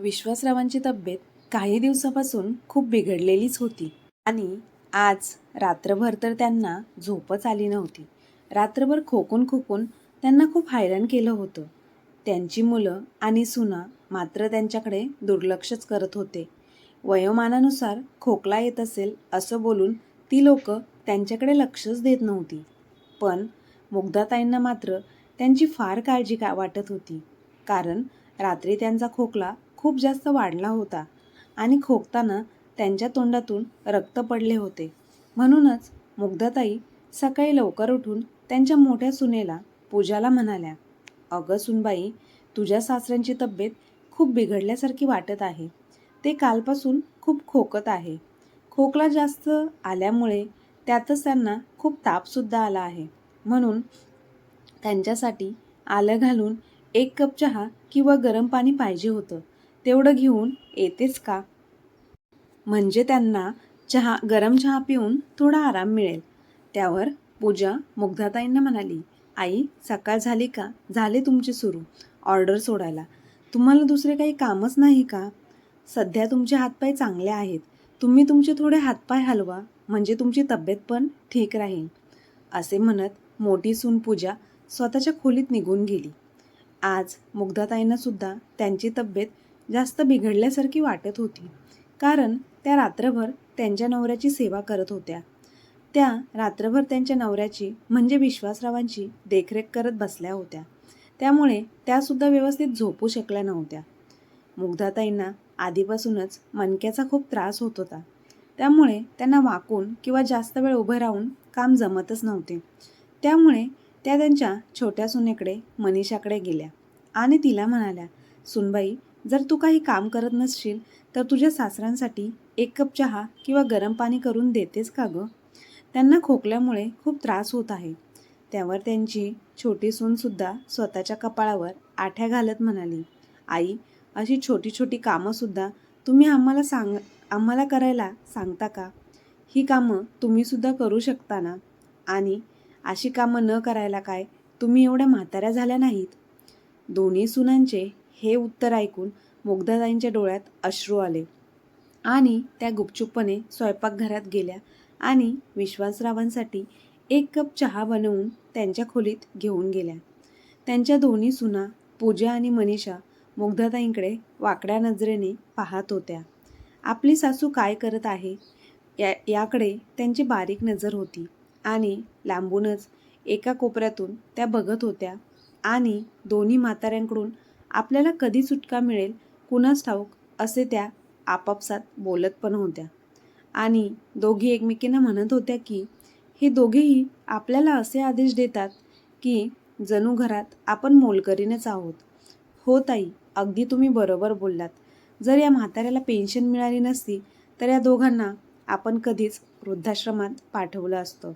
विश्वासरावांची तब्येत काही दिवसापासून खूप बिघडलेलीच होती. आणि आज रात्रभर तर त्यांना झोपच आली नव्हती. रात्रभर खोकून खोकून त्यांना खूप हैराण केलं होतं. त्यांची मुलं आणि सुना मात्र त्यांच्याकडे दुर्लक्षच करत होते. वयोमानानुसार खोकला येत असेल असं बोलून ती लोक त्यांच्याकडे लक्षच देत नव्हती. पण मुग्धाताईंना मात्र त्यांची फार काळजी का वाटत होती. कारण रात्री त्यांचा खोकला खूप जास्त वाढला होता आणि खोकताना त्यांच्या तोंडातून रक्त पडले होते. म्हणूनच मुग्धाताई सकाळी लवकर उठून त्यांच्या मोठ्या सुनेला पूजाला म्हणाल्या अगं सुनबाई तुझ्या सासऱ्यांची तब्येत खूप बिघडल्यासारखी वाटत आहे. ते कालपासून खूप खोकत आहे. खोकला जास्त आल्यामुळे त्यातच त्यांना खूप तापसुद्धा आला आहे. म्हणून त्यांच्यासाठी आलं घालून एक कप चहा किंवा गरम पाणी पाहिजे होतं. तेवढं घेऊन येतेच का? म्हणजे त्यांना चहा गरम चहा पिऊन थोडा आराम मिळेल. त्यावर पूजा मुग्धाताईंना म्हणाली आई सकाळ झाली का? झाले तुमचे सुरू. ऑर्डर सोडायला. तुम्हाला दुसरे काही कामच नाही का? सध्या तुमचे हातपाय चांगले आहेत. तुम्ही तुमचे थोडे हातपाय हलवा. म्हणजे तुमची तब्येत पण ठीक राहील. असे म्हणत मोठी सून पूजा स्वतःच्या खोलीत निघून गेली. आज मुग्धाताईंना सुद्धा त्यांची तब्येत जास्त बिघडल्यासारखी वाटत होती. कारण त्या रात्रभर त्यांच्या नवऱ्याची सेवा करत होत्या. त्या रात्रभर त्यांच्या नवऱ्याची म्हणजे विश्वासरावांची देखरेख करत बसल्या होत्या. त्यामुळे त्यासुद्धा व्यवस्थित झोपू शकल्या नव्हत्या. मुग्धाताईंना आधीपासूनच मणक्याचा खूप त्रास होत होता. त्यामुळे त्यांना वाकून किंवा जास्त वेळ उभं राहून काम जमतच नव्हते. त्यामुळे त्या त्यांच्या छोट्या सुनेकडे मनीषाकडे गेल्या आणि तिला म्हणाल्या सुनबाई जर तू काही काम करत नसशील तर तुझ्या सासऱ्यांसाठी एक कप चहा किंवा गरम पाणी करून देतेस का गं? त्यांना खोकल्यामुळे खूप त्रास होत आहे. त्यावर त्यांची छोटी सूनसुद्धा स्वतःच्या कपाळावर आठ्या घालत म्हणाली. आई अशी छोटी छोटी कामंसुद्धा तुम्ही आम्हाला सांग आम्हाला करायला सांगता का? ही कामं तुम्हीसुद्धा करू शकता ना? आणि अशी कामं न करायला काय तुम्ही एवढ्या म्हाताऱ्या झाल्या नाहीत? दोन्ही सुनांचे हे उत्तर ऐकून मुग्धाताईंच्या डोळ्यात अश्रू आले. आणि त्या गुपचूपपणे स्वयंपाकघरात गेल्या आणि विश्वासरावांसाठी एक कप चहा बनवून त्यांच्या खोलीत घेऊन गेल्या. त्यांच्या दोन्ही सुना पूजा आणि मनीषा मुग्धाताईंकडे वाकड्या नजरेने पाहत होत्या. आपली सासू काय करत आहे? या याकडे त्यांची बारीक नजर होती आणि लांबूनच एका कोपऱ्यातून त्या बघत होत्या आणि दोन्ही म्हाताऱ्यांकडून आपल्याला कधी सुटका मिळेल कुणास ठाऊक असे त्या आपापसात बोलत पण होत्या. आणि दोघी एकमेकींना म्हणत होत्या की हे दोघेही आपल्याला असे आदेश देतात की जणू घरात आपण मोलकरीनेच आहोत. हो ताई अगदी तुम्ही बरोबर बोललात. जर या म्हाताऱ्याला पेन्शन मिळाली नसती तर या दोघांना आपण कधीच वृद्धाश्रमात पाठवलं असतं.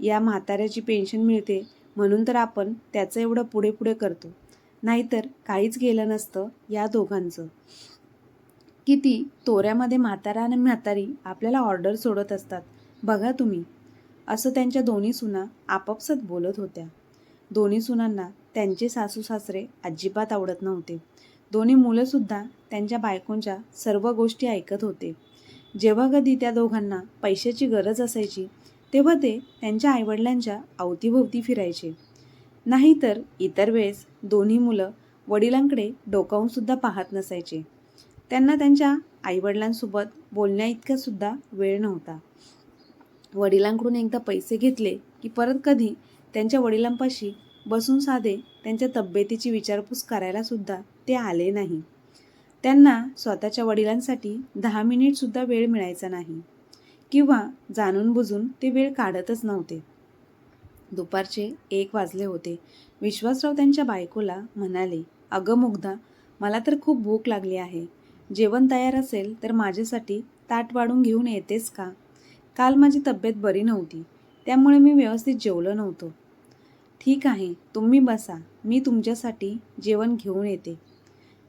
या म्हाताऱ्याची पेन्शन मिळते म्हणून तर आपण त्याचं एवढं पुढे पुढे करतो. नाहीतर काहीच गेलं नसतं या दोघांचं. किती तोऱ्यामध्ये म्हातारा आणि म्हातारी आपल्याला ऑर्डर सोडत असतात. बघा तुम्ही. असं त्यांच्या दोन्ही सुना आपापसात बोलत होत्या. दोन्ही सुनांना त्यांचे सासू सासरे अजिबात आवडत नव्हते. दोन्ही मुलंसुद्धा त्यांच्या बायकोंच्या सर्व गोष्टी ऐकत होते. जेव्हा कधी त्या दोघांना पैशाची गरज असायची तेव्हा ते त्यांच्या आईवडिलांच्या अवतीभोवती फिरायचे. नाहीतर इतर वेळेस दोन्ही मुलं वडिलांकडे डोकावूनसुद्धा पाहत नसायचे. त्यांना त्यांच्या आईवडिलांसोबत बोलण्या इतका सुद्धा वेळ नव्हता. वडिलांकडून एकदा पैसे घेतले की परत कधी त्यांच्या वडिलांपाशी बसून साधे त्यांच्या तब्येतीची विचारपूस करायला सुद्धा ते आले नाही. त्यांना स्वतःच्या वडिलांसाठी दहा मिनिटसुद्धा वेळ मिळायचा नाही किंवा जाणून बुजून ते वेळ काढतच नव्हते. दुपारचे एक वाजले होते. विश्वासराव त्यांच्या बायकोला म्हणाले अगं मुग्धा मला तर खूप भूक लागली आहे. जेवण तयार असेल तर माझ्यासाठी ताट वाढून घेऊन येतेस का? काल माझी तब्येत बरी नव्हती त्यामुळे मी व्यवस्थित जेवलो नव्हतो. ठीक आहे तुम्ही बसा मी तुमच्यासाठी जेवण घेऊन येते.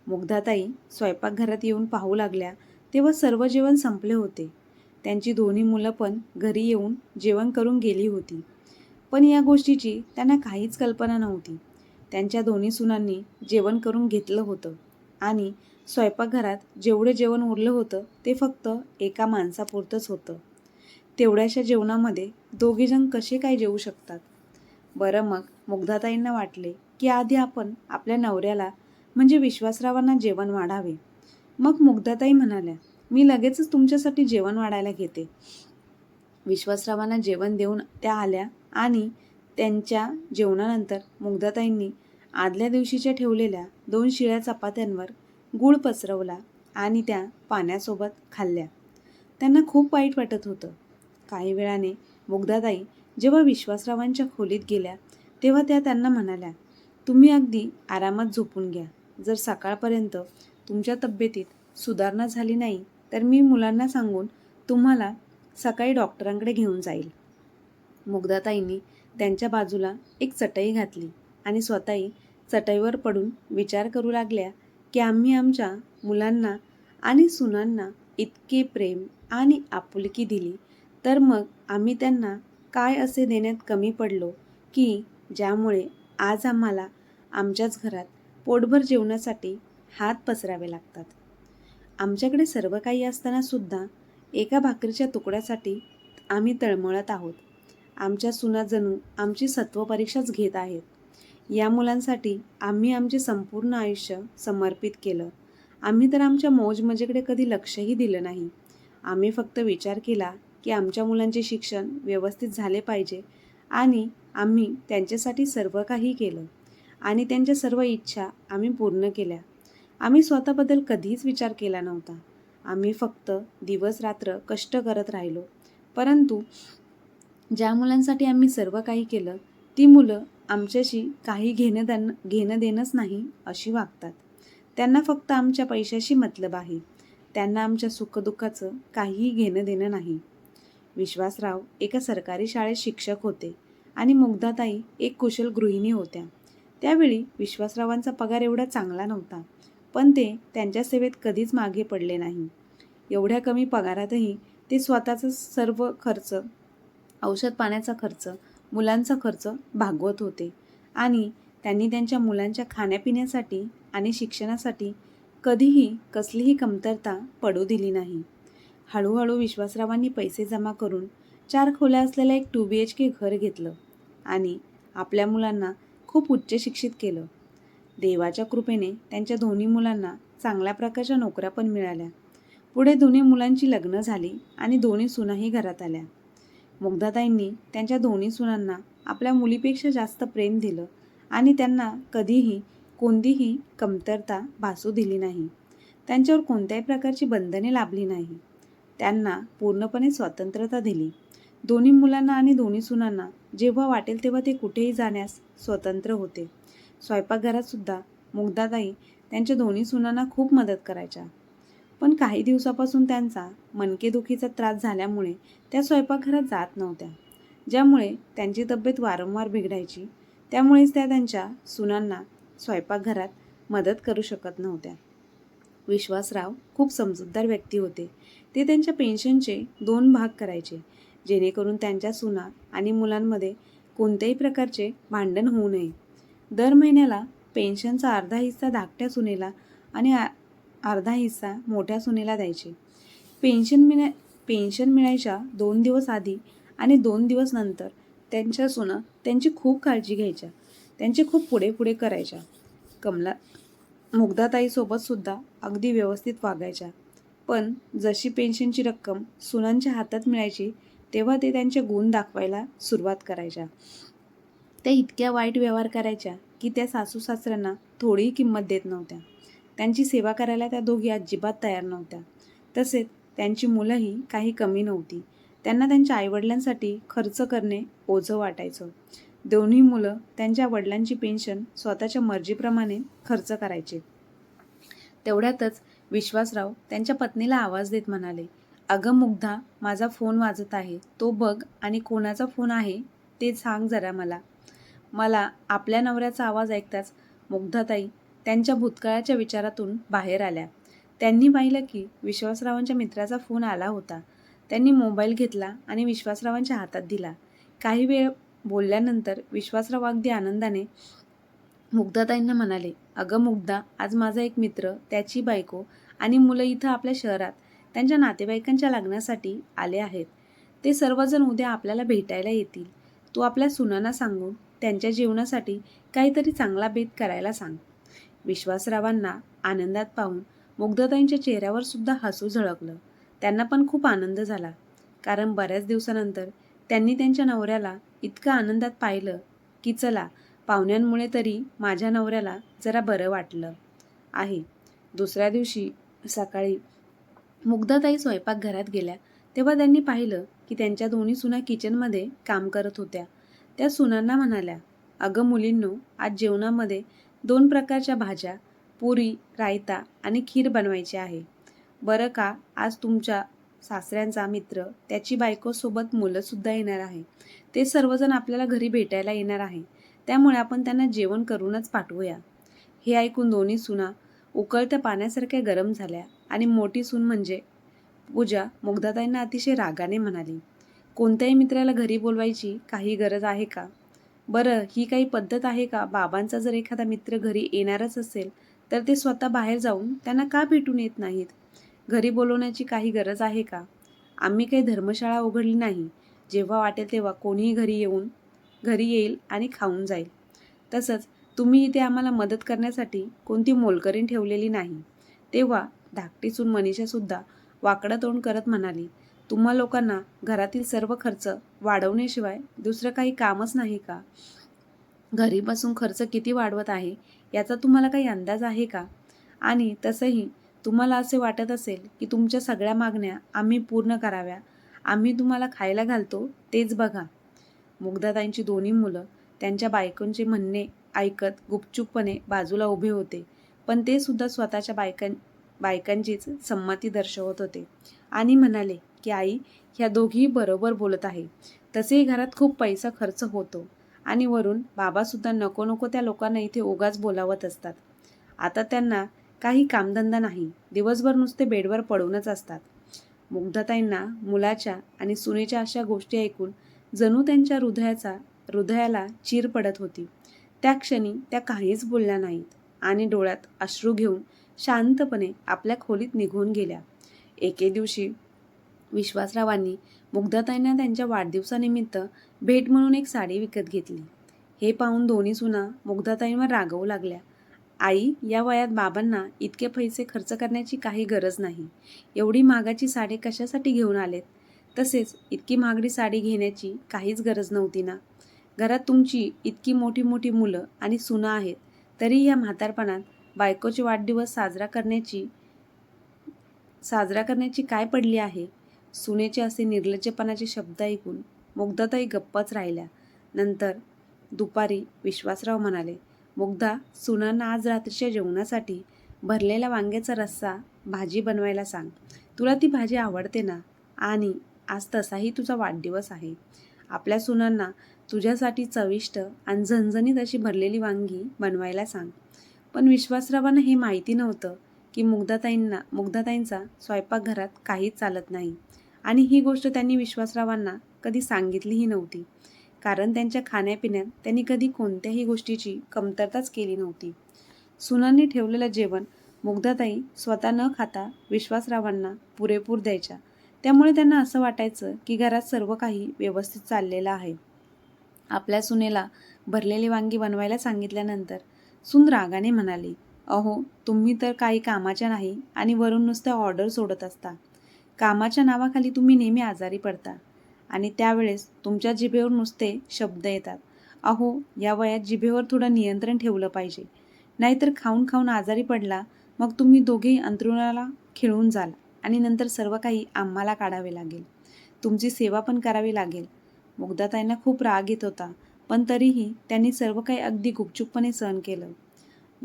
मुग्धाताई स्वयंपाकघरात येऊन पाहू लागल्या तेव्हा सर्व जेवण संपले होते. त्यांची दोन्ही मुलं पण घरी येऊन जेवण करून गेली होती. पण या गोष्टीची त्यांना काहीच कल्पना नव्हती. त्यांच्या दोन्ही सुनांनी जेवण करून घेतलं होतं. आणि स्वयंपाकघरात जेवढे जेवण उरलं होतं ते फक्त एका माणसापुरतंच होतं. तेवढ्याशा जेवणामध्ये दोघेजण कसे काय जेवू शकतात? बरं मग मुग्धाताईंना वाटले की आधी आपण आपल्या नवऱ्याला म्हणजे विश्वासरावांना जेवण वाढावे. मग मुग्धाताई म्हणाल्या मी लगेचच तुमच्यासाठी जेवण वाढायला घेते. विश्वासरावांना जेवण देऊन त्या आल्या आणि त्यांच्या जेवणानंतर मुग्धाताईंनी आदल्या दिवशीच्या ठेवलेल्या दोन शिळ्या चपात्यांवर गूळ पसरवला आणि त्या पाण्यासोबत खाल्ल्या. त्यांना खूप वाईट वाटत होतं. काही वेळाने मुग्धाताई जेव्हा विश्वासरावांच्या खोलीत गेल्या तेव्हा त्या त्यांना म्हणाल्या तुम्ही अगदी आरामात झोपून घ्या. जर सकाळपर्यंत तुमच्या तब्येतीत सुधारणा झाली नाही तर मी मुलांना सांगून तुम्हाला सकाळी डॉक्टरांकडे घेऊन जाईल. मुग्धाताईंनी त्यांच्या बाजूला एक चटई घातली आणि स्वतःही चटईवर पडून विचार करू लागल्या की आम्ही आमच्या मुलांना आणि सुनांना इतके प्रेम आणि आपुलकी दिली तर मग आम्ही त्यांना काय असे देण्यात कमी पडलो की ज्यामुळे आज आम्हाला आमच्याच घरात पोटभर जेवणासाठी हात पसरावे लागतात? आमच्याकडे सर्व काही असताना सुद्धा एका भाकरीच्या तुकड्यासाठी आम्ही तळमळत आहोत. आमच्या सुना जणू आमची सत्वपरीक्षाच घेत आहेत. या मुलांसाठी आम्ही आमचे संपूर्ण आयुष्य समर्पित केलं. आम्ही तर आमच्या मौजमजेकडे कधी लक्षही दिलं नाही. आम्ही फक्त विचार केला की आमच्या मुलांचे शिक्षण व्यवस्थित झाले पाहिजे आणि आम्ही त्यांच्यासाठी सर्व काही केलं आणि त्यांच्या सर्व इच्छा आम्ही पूर्ण केल्या. आम्ही स्वतःबद्दल कधीच विचार केला नव्हता. आम्ही फक्त दिवस रात्र कष्ट करत राहिलो. परंतु ज्या मुलांसाठी आम्ही सर्व काही केलं ती मुलं आमच्याशी काही घेणं देणं घेणं देणंच नाही अशी वागतात. त्यांना फक्त आमच्या पैशाशी मतलब आहे. त्यांना आमच्या सुखदुःखाचं काहीही घेणं देणं नाही. विश्वासराव एका सरकारी शाळेत शिक्षक होते आणि मुग्धाताई एक कुशल गृहिणी होत्या. त्यावेळी विश्वासरावांचा पगार एवढा चांगला नव्हता पण ते त्यांच्या सेवेत कधीच मागे पडले नाही. एवढ्या कमी पगारातही ते स्वतःचा सर्व खर्च औषध पाण्याचा खर्च मुलांचा खर्च भागवत होते. आणि त्यांनी त्यांच्या मुलांच्या खाण्यापिण्यासाठी आणि शिक्षणासाठी कधीही कसलीही कमतरता पडू दिली नाही. हळूहळू विश्वासरावांनी पैसे जमा करून चार खोल्या असलेलं एक टू बी एच के घर घेतलं आणि आपल्या मुलांना खूप उच्च शिक्षित केलं. देवाच्या कृपेने त्यांच्या दोन्ही मुलांना चांगल्या प्रकारच्या नोकऱ्या पण मिळाल्या. पुढे दोन्ही मुलांची लग्न झाली आणि दोन्ही सुनाही घरात आल्या. मुग्धाताईंनी त्यांच्या दोन्ही सुनांना आपल्या मुलीपेक्षा जास्त प्रेम दिलं आणि त्यांना कधीही कोणतीही कमतरता भासू दिली नाही. त्यांच्यावर कोणत्याही प्रकारची बंधने लाभली नाही. त्यांना पूर्णपणे स्वतंत्रता दिली. दोन्ही मुलांना आणि दोन्ही सुनांना जेव्हा वाटेल तेव्हा ते कुठेही जाण्यास स्वतंत्र होते. स्वयंपाकघरात सुद्धा मुग्धाताई त्यांच्या दोन्ही सुनांना खूप मदत करायच्या. पण काही दिवसापासून त्यांचा मनकेदुखीचा त्रास झाल्यामुळे त्या स्वयंपाकघरात जात नव्हत्या. ज्यामुळे त्यांची तब्येत वारंवार बिघडायची त्यामुळेच त्या त्यांच्या सुनांना स्वयंपाकघरात मदत करू शकत नव्हत्या. विश्वासराव खूप समजूतदार व्यक्ती होते. ते त्यांच्या पेन्शनचे दोन भाग करायचे जेणेकरून त्यांच्या सुना आणि मुलांमध्ये कोणत्याही प्रकारचे भांडण होऊ नये. दर महिन्याला पेन्शनचा अर्धा हिस्सा धाकट्या सुनेला आणि अर्धा हिस्सा मोठ्या सुनेला द्यायचे. पेन्शन मिळा पेन्शन मिळायच्या दोन दिवस आधी आणि दोन दिवस नंतर त्यांच्या सुना त्यांची खूप काळजी घ्यायच्या. त्यांचे खूप पुढे पुढे करायच्या. कमला मुग्धाताईसोबत सुद्धा अगदी व्यवस्थित वागायच्या. पण जशी पेन्शनची रक्कम सुनांच्या हातात मिळायची तेव्हा ते त्यांचे गुण दाखवायला सुरुवात करायच्या. त्या इतक्या वाईट व्यवहार करायच्या की त्या सासू सासऱ्यांना थोडीही किंमत देत नव्हत्या. त्यांची सेवा करायला त्या दोघी अजिबात तयार नव्हत्या. तसेच त्यांची मुलंही काही कमी नव्हती. त्यांना त्यांच्या आईवडिलांसाठी खर्च करणे ओझं वाटायचं. दोन्ही मुलं त्यांच्या वडिलांची पेन्शन स्वतःच्या मर्जीप्रमाणे खर्च करायचे. तेवढ्यातच विश्वासराव त्यांच्या पत्नीला आवाज देत म्हणाले अगं मुग्धा माझा फोन वाजत आहे. तो बघ आणि कोणाचा फोन आहे ते सांग जरा मला. मला आपल्या नवऱ्याचा आवाज ऐकताच मुग्धाताई त्यांच्या भूतकाळाच्या विचारातून बाहेर आल्या. त्यांनी पाहिलं की विश्वासरावांच्या मित्राचा फोन आला होता. त्यांनी मोबाईल घेतला आणि विश्वासरावांच्या हातात दिला. काही वेळ बोलल्यानंतर विश्वासराव अगदी आनंदाने मुग्धाताईंना म्हणाले अगं मुग्धा आज माझा एक मित्र त्याची बायको आणि मुलं इथं आपल्या शहरात त्यांच्या नातेवाईकांच्या लग्नासाठी आले आहेत. ते सर्वजण उद्या आपल्याला भेटायला येतील. तू आपल्या सुनांना सांगून त्यांच्या जीवनासाठी काहीतरी चांगला बेत करायला सांग. विश्वासरावांना आनंदात पाहून मुग्धताईंच्या चेहऱ्यावर सुद्धा हसू झळकलं. त्यांना पण खूप आनंद झाला. कारण बऱ्याच दिवसानंतर त्यांनी त्यांच्या नवऱ्याला इतकं आनंदात पाहिलं की चला पाहुण्यांमुळे तरी माझ्या नवऱ्याला जरा बरं वाटलं आहे. दुसऱ्या दिवशी सकाळी मुग्धताई स्वयंपाकघरात गेल्या. तेव्हा त्यांनी पाहिलं की त्यांच्या दोन्ही सुना किचनमध्ये काम करत होत्या. त्या सुनांना म्हणाल्या अगं मुलींनो आज जेवणामध्ये दोन प्रकारच्या भाज्या पुरी रायता आणि खीर बनवायची आहे. बरं का? आज तुमच्या सासऱ्यांचा मित्र त्याची बायकोसोबत मुलंसुद्धा येणार आहे. ते सर्वजण आपल्याला घरी भेटायला येणार आहे. त्यामुळे आपण त्यांना जेवण करूनच पाठवूया. हे ऐकून दोन्ही सुना उकळत्या पाण्यासारख्या गरम झाल्या आणि मोठी सून म्हणजे पूजा मुग्धाताईंना अतिशय रागाने म्हणाली. कोणत्याही मित्राला घरी बोलवायची काही गरज आहे का? बरं ही काही पद्धत आहे का? बाबांचा जर एखादा मित्र घरी येणारच असेल तर ते स्वतः बाहेर जाऊन त्यांना का भेटून येत नाहीत? घरी बोलवण्याची काही गरज आहे का? आम्ही काही धर्मशाळा उघडली नाही. जेव्हा वाटेल तेव्हा कोणीही घरी येऊन घरी येईल आणि खाऊन जाईल. तसंच तुम्ही इथे आम्हाला मदत करण्यासाठी कोणती मोलकरीण ठेवलेली नाही. तेव्हा धाकटीसून मनीषासुद्धा वाकडं तोंड करत म्हणाली तुम्हा लोकांना घरातील सर्व खर्च वाढवण्याशिवाय दुसरं काही कामच नाही का? घरी बसून खर्च किती वाढवत आहे याचा तुम्हाला काही अंदाज आहे का? आणि तसंही तुम्हाला असे वाटत असेल की तुमच्या सगळ्या मागण्या आम्ही पूर्ण कराव्या आम्ही तुम्हाला खायला घालतो तेच बघा. मुग्धाताईंची दोन्ही मुलं त्यांच्या बायकोंचे म्हणणे ऐकत गुपचूपपणे बाजूला उभे होते पण ते सुद्धा स्वतःच्या बायकां बायकांचीच संमती दर्शवत होते. आणि म्हणाले की आई ह्या दोघीही बरोबर बोलत आहे. तसेही घरात खूप पैसा खर्च होतो. आणि वरून बाबासुद्धा नको नको त्या लोकांना इथे ओगाच बोलावत असतात. आता त्यांना काही कामधंदा नाही. दिवसभर नुसते बेडवर पडूनच असतात. मुग्धताईंना मुलाच्या आणि सुनेच्या अशा गोष्टी ऐकून जणू त्यांच्या हृदयाचा हृदयाला चीर पडत होती. त्या क्षणी त्या काहीच बोलल्या नाहीत आणि डोळ्यात अश्रू घेऊन शांतपणे आपल्या खोलीत निघून गेल्या. एके दिवशी विश्वासरावांनी मुग्धाताईंना त्यांच्या वाढदिवसानिमित्त भेट म्हणून एक साडी विकत घेतली. हे पाहून दोन्ही सुना मुग्धाताईंवर रागवू लागल्या. आई या वयात बाबांना इतके पैसे खर्च करण्याची काही गरज नाही. एवढी महागाची साडी कशासाठी घेऊन आलेत? तसेच इतकी महागडी साडी घेण्याची काहीच गरज नव्हती ना? घरात तुमची इतकी मोठी मोठी मुलं आणि सुना आहेत तरी या म्हातारपणात बायकोचे वाढदिवस साजरा करण्याची साजरा करण्याची काय पडली आहे? सुनेचे असे निर्लज्जपणाचे शब्द ऐकून मुग्धाताई गप्पच राहिल्या. नंतर दुपारी विश्वासराव म्हणाले मुग्धा सुनांना आज रात्रीच्या जेवणासाठी भरलेला वांग्याचा रस्सा भाजी बनवायला सांग. तुला ती भाजी आवडते ना? आणि आज तसाही तुझा वाढदिवस आहे. आपल्या सुनांना तुझ्यासाठी चविष्ट आणि झणझणीत अशी भरलेली वांगी बनवायला सांग. पण विश्वासरावांना हे माहिती नव्हतं की मुग्धाताईंना मुग्धाताईंचा स्वयंपाकघरात काहीच चालत नाही. आणि ही गोष्ट त्यांनी विश्वासरावांना कधी सांगितलीही नव्हती. कारण त्यांच्या खाण्यापिण्यात त्यांनी कधी कोणत्याही गोष्टीची कमतरताच केली नव्हती. सुनांनी ठेवलेलं जेवण मुग्धाताई स्वतः न खाता विश्वासरावांना पुरेपूर द्यायच्या. त्यामुळे त्यांना असं वाटायचं की घरात सर्व काही व्यवस्थित चाललेलं आहे. आपल्या सुनेला भरलेली वांगी बनवायला सांगितल्यानंतर सुन रागाने म्हणाली अहो तुम्ही तर काही कामाच्या नाही आणि वरून नुसत्या ऑर्डर सोडत असता. कामाच्या नावाखाली तुम्ही नेहमी आजारी पडता आणि त्यावेळेस तुमच्या जिभेवर नुसते शब्द येतात. अहो या वयात जिभेवर थोडं नियंत्रण ठेवलं पाहिजे. नाहीतर खाऊन खाऊन आजारी पडला मग तुम्ही दोघेही अंतरुणाला खिळून जाल आणि नंतर सर्व काही आम्हाला काढावे लागेल. तुमची सेवा पण करावी लागेल. मुग्धाताईंना खूप राग येत होता पण तरीही त्यांनी सर्व काही अगदी गुपचूपपणे सहन केलं.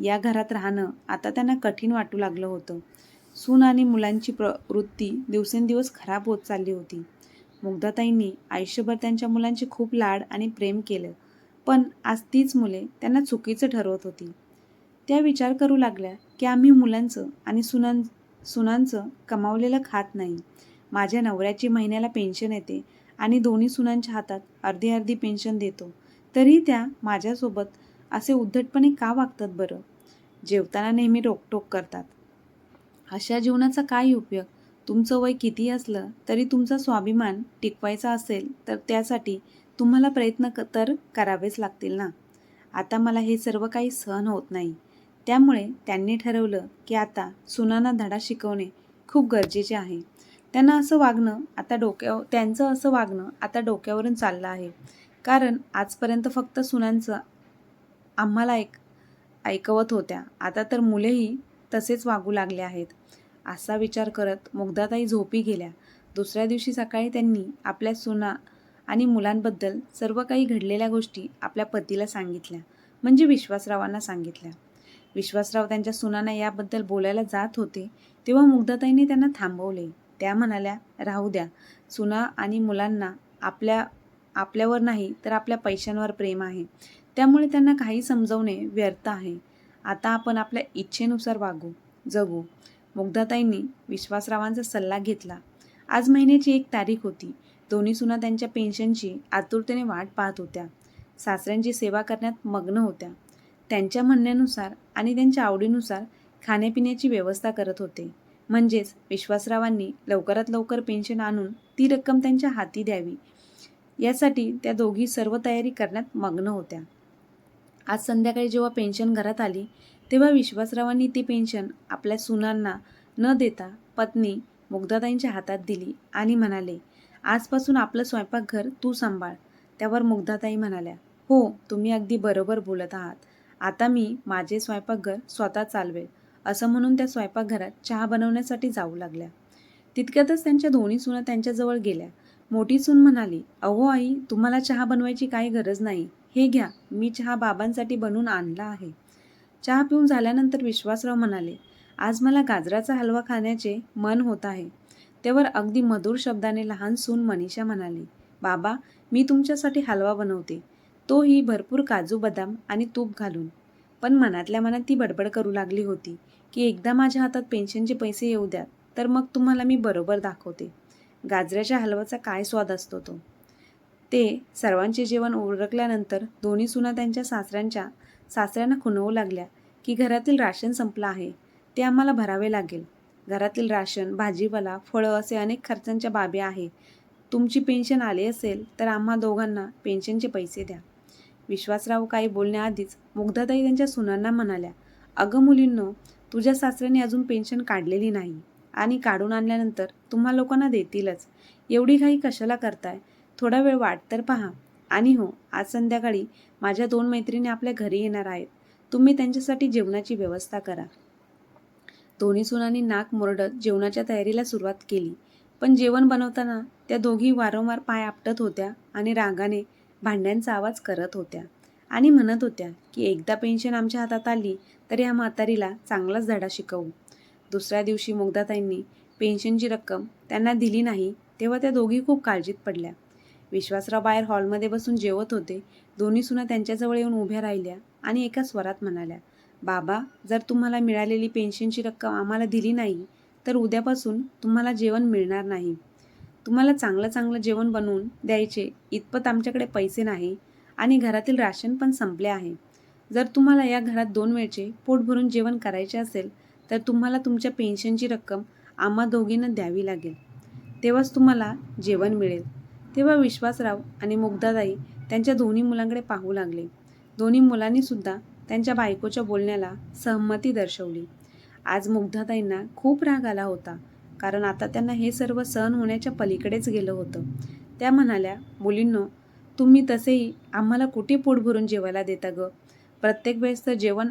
या घरात राहणं आता त्यांना कठीण वाटू लागलं होतं. सून आणि मुलांची प्रवृत्ती दिवसेंदिवस खराब होत चालली होती. मुग्धाताईंनी आयुष्यभर त्यांच्या मुलांचे खूप लाड आणि प्रेम केलं पण आज तीच मुले त्यांना चुकीचं ठरवत होती. त्या विचार करू लागल्या की आम्ही मुलांचं आणि सुनां सुनांचं कमावलेलं खात नाही. माझ्या नवऱ्याची महिन्याला पेन्शन येते आणि दोन्ही सुनांच्या हातात अर्धी अर्धी पेन्शन देतो. तरी त्या माझ्यासोबत असे उद्धटपणे का वागतात बरं? जेवताना नेहमी रोकटोक करतात. अशा जीवनाचा काय उपयोग? तुमचं वय किती असलं तरी तुमचा स्वाभिमान टिकवायचा असेल तर त्यासाठी तुम्हाला प्रयत्न क तर करावेच लागतील ना? आता मला हे सर्व काही सहन होत नाही. त्यामुळे त्यांनी ठरवलं की आता सुनांना धडा शिकवणे खूप गरजेचे आहे. त्यांना असं वागणं आता डोक्यावर त्यांचं असं वागणं आता डोक्यावरून चाललं आहे. कारण आजपर्यंत फक्त सुनांचं आम्हाला ऐक ऐकवत होत्या. आता तर मुलेही तसेच वागू लागले आहेत. असा विचार करत मुग्धाताई झोपी गेल्या. दुसऱ्या दिवशी सकाळी त्यांनी आपल्या सुना आणि मुलांबद्दल सर्व काही घडलेल्या गोष्टी आपल्या पतीला सांगितल्या. म्हणजे विश्वासरावांना सांगितल्या. विश्वासराव त्यांच्या सुनांना याबद्दल बोलायला जात होते तेव्हा मुग्धाताईने त्यांना थांबवले. त्या म्हणाल्या राहू द्या. सुना आणि मुलांना आपल्या आपल्यावर नाही तर आपल्या पैशांवर प्रेम आहे. त्यामुळे त्यांना काही समजवणे व्यर्थ आहे. आता आपण आपल्या इच्छेनुसार वागू जगू. मुग्धाताईंनी विश्वासरावांचा सल्ला घेतला. आज महिन्याची एक तारीख होती. दोन्ही सुना त्यांच्या पेन्शनची आतुरतेने वाट पाहत होत्या. सासऱ्यांची सेवा करण्यात मग्न होत्या. त्यांच्या म्हणण्यानुसार आणि त्यांच्या आवडीनुसार खाण्यापिण्याची व्यवस्था करत होते. म्हणजेच विश्वासरावांनी लवकरात लवकर पेन्शन आणून ती रक्कम त्यांच्या हाती द्यावी. यासाठी त्या दोघी सर्व तयारी करण्यात मग्न होत्या. आज संध्याकाळी जेव्हा पेन्शन घरात आली तेव्हा विश्वासरावांनी ती पेन्शन आपल्या सुनांना न देता पत्नी मुग्धाताईंच्या हातात दिली आणि म्हणाले आजपासून आपलं स्वयंपाकघर तू सांभाळ त्यावर मुग्धाताई म्हणाल्या. हो तुम्ही अगदी बरोबर बोलत आहात. आता मी माझे स्वयंपाकघर स्वतः चालवेल असं म्हणून त्या स्वयंपाकघरात चहा बनवण्यासाठी जाऊ लागल्या. तितक्यातच त्यांच्या दोन्ही सुना त्यांच्याजवळ गेल्या. मोठी सून म्हणाली अहो आई तुम्हाला चहा बनवायची काही गरज नाही. हे घ्या मी चहा बाबांसाठी बनवून आणला आहे. चहा पिऊन झाल्यानंतर विश्वासराव म्हणाले आज मला गाजराचा हलवा खाण्याचे मन होत आहे. त्यावर अगदी मधुर शब्दाने लहान सून मनीषा म्हणाली बाबा मी तुमच्यासाठी हलवा बनवते. तोही भरपूर काजू बदाम आणि तूप घालून. पण मनातल्या मनात ती बडबड करू लागली होती की एकदा माझ्या हातात पेन्शनचे पैसे येऊ द्यात तर मग तुम्हाला मी बरोबर दाखवते. गाजराच्या हलवाचा काय स्वाद असतो तो? ते सर्वांचे जेवण उरकल्यानंतर दोन्ही सुना त्यांच्या सासऱ्यांच्या सासऱ्यांना खुणवू लागल्या की घरातील राशन संपलं आहे ते आम्हाला भरावे लागेल. घरातील राशन भाजीपाला फळं असे अनेक खर्चांच्या बाबी आहे तुमची पेन्शन आली असेल तर आम्हा दोघांना पेन्शनचे पैसे द्या. विश्वासराव काही बोलण्याआधीच मुग्धाताई त्यांच्या सुनांना म्हणाल्या अगं मुलींनो तुझ्या सासऱ्याने अजून पेन्शन काढलेली नाही आणि काढून आणल्यानंतर तुम्हा लोकांना देतीलच. एवढी घाई कशाला करताय? थोडा वेळ वाट तर पहा. आणि हो आज संध्याकाळी माझ्या दोन मैत्रिणी आपल्या घरी येणार आहेत. तुम्ही त्यांच्यासाठी जेवणाची व्यवस्था करा. दोन्ही सुनांनी नाक मोरडत जेवणाच्या तयारीला सुरुवात केली. पण जेवण बनवताना त्या दोघी वारंवार पाय आपटत होत्या आणि रागाने भांड्यांचा आवाज करत होत्या. आणि म्हणत होत्या की एकदा पेन्शन आमच्या हातात आली तर या म्हातारीला चांगलाच धडा शिकवू. दुसऱ्या दिवशी मुग्धाताईंनी पेन्शनची रक्कम त्यांना दिली नाही तेव्हा त्या दोघी खूप काळजीत पडल्या. विश्वासराव बाहेर हॉलमध्ये बसून जेवत होते. दोन्ही सुना त्यांच्याजवळ येऊन उभ्या राहिल्या आणि एका स्वरात म्हणाल्या बाबा जर तुम्हाला मिळालेली पेन्शनची रक्कम आम्हाला दिली नाही तर उद्यापासून तुम्हाला जेवण मिळणार नाही. तुम्हाला चांगलं चांगलं जेवण बनवून द्यायचे इतपत आमच्याकडे पैसे नाही आणि घरातील राशन पण संपले आहे. जर तुम्हाला या घरात दोन वेळचे पोट भरून जेवण करायचे असेल तर तुम्हाला तुमच्या पेन्शनची रक्कम आम्हा दोघींना द्यावी लागेल. तेव्हाच तुम्हाला जेवण मिळेल. तेव्हा विश्वासराव आणि मुग्धाताई त्यांच्या दोन्ही मुलांकडे पाहू लागले. दोन्ही मुलांनीसुद्धा त्यांच्या बायकोच्या बोलण्याला सहमती दर्शवली. आज मुग्धाताईंना खूप राग आला होता कारण आता त्यांना हे सर्व सहन होण्याच्या पलीकडेच गेलं होतं. त्या म्हणाल्या मुलींनो तुम्ही तसेही आम्हाला कुठे पोट भरून जेवायला देता ग? प्रत्येक वेळेस तर जेवण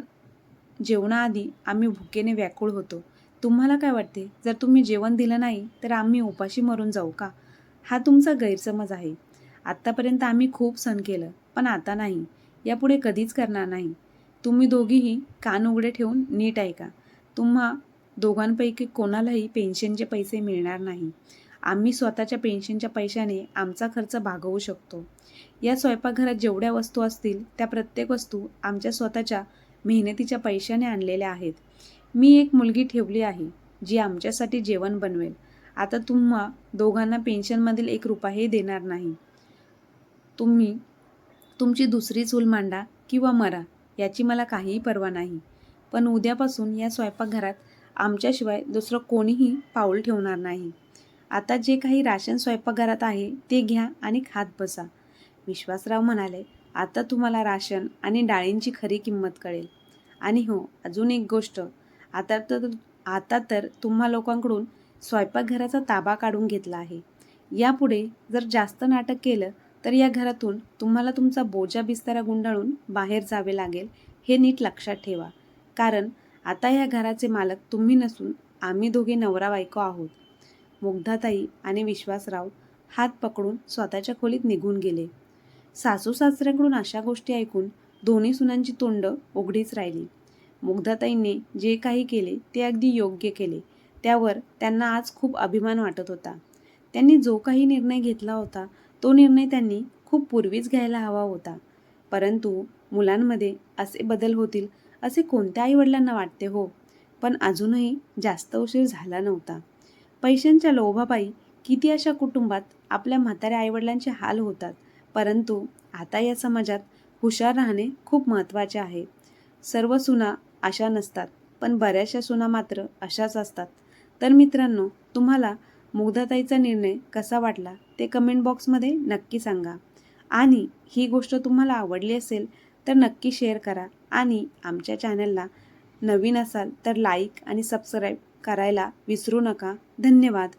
जेवणाआधी आम्ही भुकेने व्याकुळ होतो. तुम्हाला काय वाटते? जर तुम्ही जेवण दिलं नाही तर आम्ही उपाशी मरून जाऊ का? हा तुमचा गैरसमज आहे. आत्तापर्यंत आम्ही खूप सण केलं पण आता नाही. यापुढे कधीच करणार नाही. तुम्ही दोघीही कान उघडे ठेवून नीट ऐका. तुम्हा दोघांपैकी कोणालाही पेन्शनचे पैसे मिळणार नाही. आम्ही स्वतःच्या पेन्शनच्या पैशाने आमचा खर्च भागवू शकतो. या स्वयंपाकघरात जेवढ्या वस्तू असतील त्या प्रत्येक वस्तू आमच्या स्वतःच्या मेहनतीच्या पैशाने आणलेल्या आहेत. मी एक मुलगी ठेवली आहे जी आमच्यासाठी जेवण बनवेल. आता तुम्हा दोघांना पेन्शनमधील एक रुपयाही देणार नाही. तुम्ही तुमची दुसरी चूल मांडा किंवा मरा याची मला काहीही पर्वा नाही. पण उद्यापासून या स्वयंपाकघरात आमच्याशिवाय दुसरं कोणीही पाऊल ठेवणार नाही. आता जे काही राशन स्वयंपाकघरात आहे ते घ्या आणि खात बसा. विश्वासराव म्हणाले आता तुम्हाला राशन आणि डाळींची खरी किंमत कळेल. आणि हो अजून एक गोष्ट. आता तर आता तर तुम्हा लोकांकडून स्वयंपाकघराचा ताबा काढून घेतला आहे. यापुढे जर जास्त नाटक केलं तर या घरातून तुम्हाला तुमचा बोजा बिस्तारा गुंडाळून बाहेर जावे लागेल हे नीट लक्षात ठेवा. कारण आता या घराचे मालक तुम्ही नसून आम्ही दोघे नवरा बायको आहोत. मुग्धाताई आणि विश्वासराव हात पकडून स्वतःच्या खोलीत निघून गेले. सासू सासऱ्यांकडून अशा गोष्टी ऐकून दोन्ही सुनांची तोंड उघडीच राहिली. मुग्धाताईंनी जे काही केले ते अगदी योग्य केले. त्यावर त्यांना आज खूप अभिमान वाटत होता. त्यांनी जो काही निर्णय घेतला होता तो निर्णय त्यांनी खूप पूर्वीच घ्यायला हवा होता. परंतु मुलांमध्ये असे बदल होतील असे कोणत्या आईवडिलांना वाटते हो पण अजूनही जास्त उशीर झाला नव्हता. पैशांच्या लोभापायी किती अशा कुटुंबात आपल्या म्हाताऱ्या आईवडिलांचे हाल होतात परंतु आता या समाजात हुशार राहणे खूप महत्त्वाचे आहे. सर्व सुना अशा नसतात पण बऱ्याचशा सुना मात्र अशाच असतात. तर मित्रांनो तुम्हाला मुग्धाताईचा निर्णय कसा वाटला ते कमेंट बॉक्समध्ये नक्की सांगा. आणि ही गोष्ट तुम्हाला आवडली असेल तर नक्की शेअर करा आणि आमच्या चॅनलला नवीन असाल तर लाईक आणि सबस्क्राईब करायला विसरू नका. धन्यवाद.